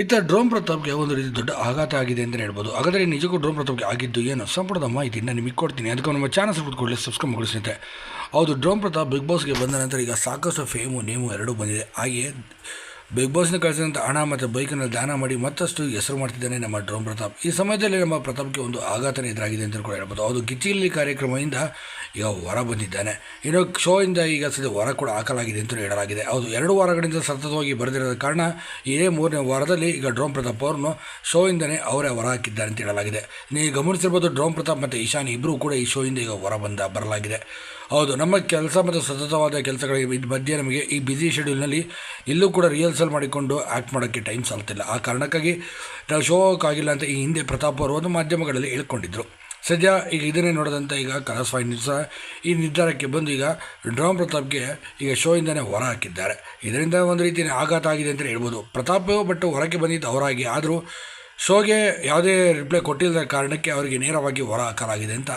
ಇತ್ತ ಡ್ರೋನ್ ಪ್ರತಾಪ್ಗೆ ಒಂದು ರೀತಿ ದೊಡ್ಡ ಆಘಾತ ಆಗಿದೆ ಅಂತಲೇ ಹೇಳ್ಬೋದು. ಹಾಗಾದರೆ ನಿಜಕ್ಕೂ ಡ್ರೋನ್ ಪ್ರತಾಪ್ಗೆ ಆಗಿದ್ದು ಏನು? ಸಂಪೂರ್ಣದ ಮಾಹಿತಿಯನ್ನು ನಿಮಗೆ ಕೊಡ್ತೀನಿ. ಅದಕ್ಕೆ ನಮ್ಮ ಚಾನಲ್ ಕೂಡಲೇ ಸಬ್ಸ್ಕ್ರೈಬ್ ಸ್ನೇಹಿತರೆ. ಹೌದು, ಡ್ರೋನ್ ಪ್ರತಾಪ್ ಬಿಗ್ ಬಾಸ್ಗೆ ಬಂದ ನಂತರ ಈಗ ಸಾಕಷ್ಟು ಫೇಮು ನೇಮು ಎರಡೂ ಬಂದಿದೆ. ಹಾಗೆಯೇ ಬಿಗ್ ಬಾಸ್ನ ಕಳಿಸಿದಂಥ ಹಣ ಮತ್ತು ಬೈಕನ್ನು ದಾನ ಮಾಡಿ ಮತ್ತಷ್ಟು ಹೆಸರು ಮಾಡ್ತಿದ್ದಾನೆ ನಮ್ಮ ಡ್ರೋಮ್ ಪ್ರತಾಪ್. ಈ ಸಮಯದಲ್ಲಿ ನಮ್ಮ ಪ್ರತಾಪ್ಗೆ ಒಂದು ಆಘಾತನೇ ಎದುರಾಗಿದೆ ಅಂತ ಕೂಡ ಹೇಳ್ಬೋದು. ಹೌದು ಗಿಚ್ಚಿಲಿ ಕಾರ್ಯಕ್ರಮದಿಂದ ಈಗ ಹೊರ ಬಂದಿದ್ದಾನೆ. ಇನ್ನು ಶೋಯಿಂದ ಈಗ ಸದ್ಯ ಹೊರ ಕೂಡ ಹಾಕಲಾಗಿದೆ ಅಂತಲೂ ಹೇಳಲಾಗಿದೆ. ಹೌದು, ಎರಡು ವಾರಗಳಿಂದ ಸತತವಾಗಿ ಬರೆದಿರೋದ ಕಾರಣ ಇದೇ ಮೂರನೇ ವಾರದಲ್ಲಿ ಈಗ ಡ್ರೋಮ್ ಪ್ರತಾಪ್ ಅವ್ರನ್ನು ಶೋಯಿಂದನೇ ಅವರೇ ಹೊರ ಹಾಕಿದ್ದಾರೆ ಅಂತ ಹೇಳಲಾಗಿದೆ. ನೀವು ಗಮನಿಸಿರ್ಬೋದು ಡ್ರೋಮ್ ಪ್ರತಾಪ್ ಮತ್ತು ಈಶಾನ್ ಇಬ್ಬರೂ ಕೂಡ ಈ ಶೋಯಿಂದ ಈಗ ಹೊರ ಬಂದ ಬರಲಾಗಿದೆ. ಹೌದು, ನಮ್ಮ ಕೆಲಸ ಮತ್ತು ಸತತವಾದ ಕೆಲಸಗಳಿಗೆ ಇದ್ ಮಧ್ಯೆ ನಮಗೆ ಈ ಬ್ಯುಸಿ ಶೆಡ್ಯೂಲ್ನಲ್ಲಿ ಇಲ್ಲೂ ಕೂಡ ರಿಹರ್ಸಲ್ ಮಾಡಿಕೊಂಡು ಆ್ಯಕ್ಟ್ ಮಾಡೋಕ್ಕೆ ಟೈಮ್ ಸಾಲ್ತಿಲ್ಲ. ಆ ಕಾರಣಕ್ಕಾಗಿ ನಾವು ಶೋ ಹೋಗೋಕ್ಕಾಗಿಲ್ಲ ಅಂತ ಈ ಹಿಂದೆ ಪ್ರತಾಪ್ ಅವರು ಒಂದು ಮಾಧ್ಯಮಗಳಲ್ಲಿ ಹೇಳ್ಕೊಂಡಿದ್ರು. ಸದ್ಯ ಈಗ ಇದನ್ನೇ ನೋಡಿದಂಥ ಈಗ ಫೈವ್ ನ್ಯೂಸ್ ಈ ನಿರ್ಧಾರಕ್ಕೆ ಬಂದು ಈಗ ಡ್ರಾಮ್ ಪ್ರತಾಪ್ಗೆ ಈಗ ಶೋಯಿಂದನೇ ಹೊರ ಹಾಕಿದ್ದಾರೆ. ಇದರಿಂದ ಒಂದು ರೀತಿಯ ಆಘಾತ ಆಗಿದೆ ಅಂತಲೇ ಹೇಳ್ಬೋದು. ಪ್ರತಾಪ್ ಬಟ್ ಹೊರಗೆ ಬಂದಿದ್ದು ಅವರಾಗಿ. ಆದರೂ ಶೋಗೆ ಯಾವುದೇ ರಿಪ್ಲೈ ಕೊಟ್ಟಿಲ್ಲದ ಕಾರಣಕ್ಕೆ ಅವರಿಗೆ ನೇರವಾಗಿ ಹೊರ ಹಾಕಲಾಗಿದೆ ಅಂತ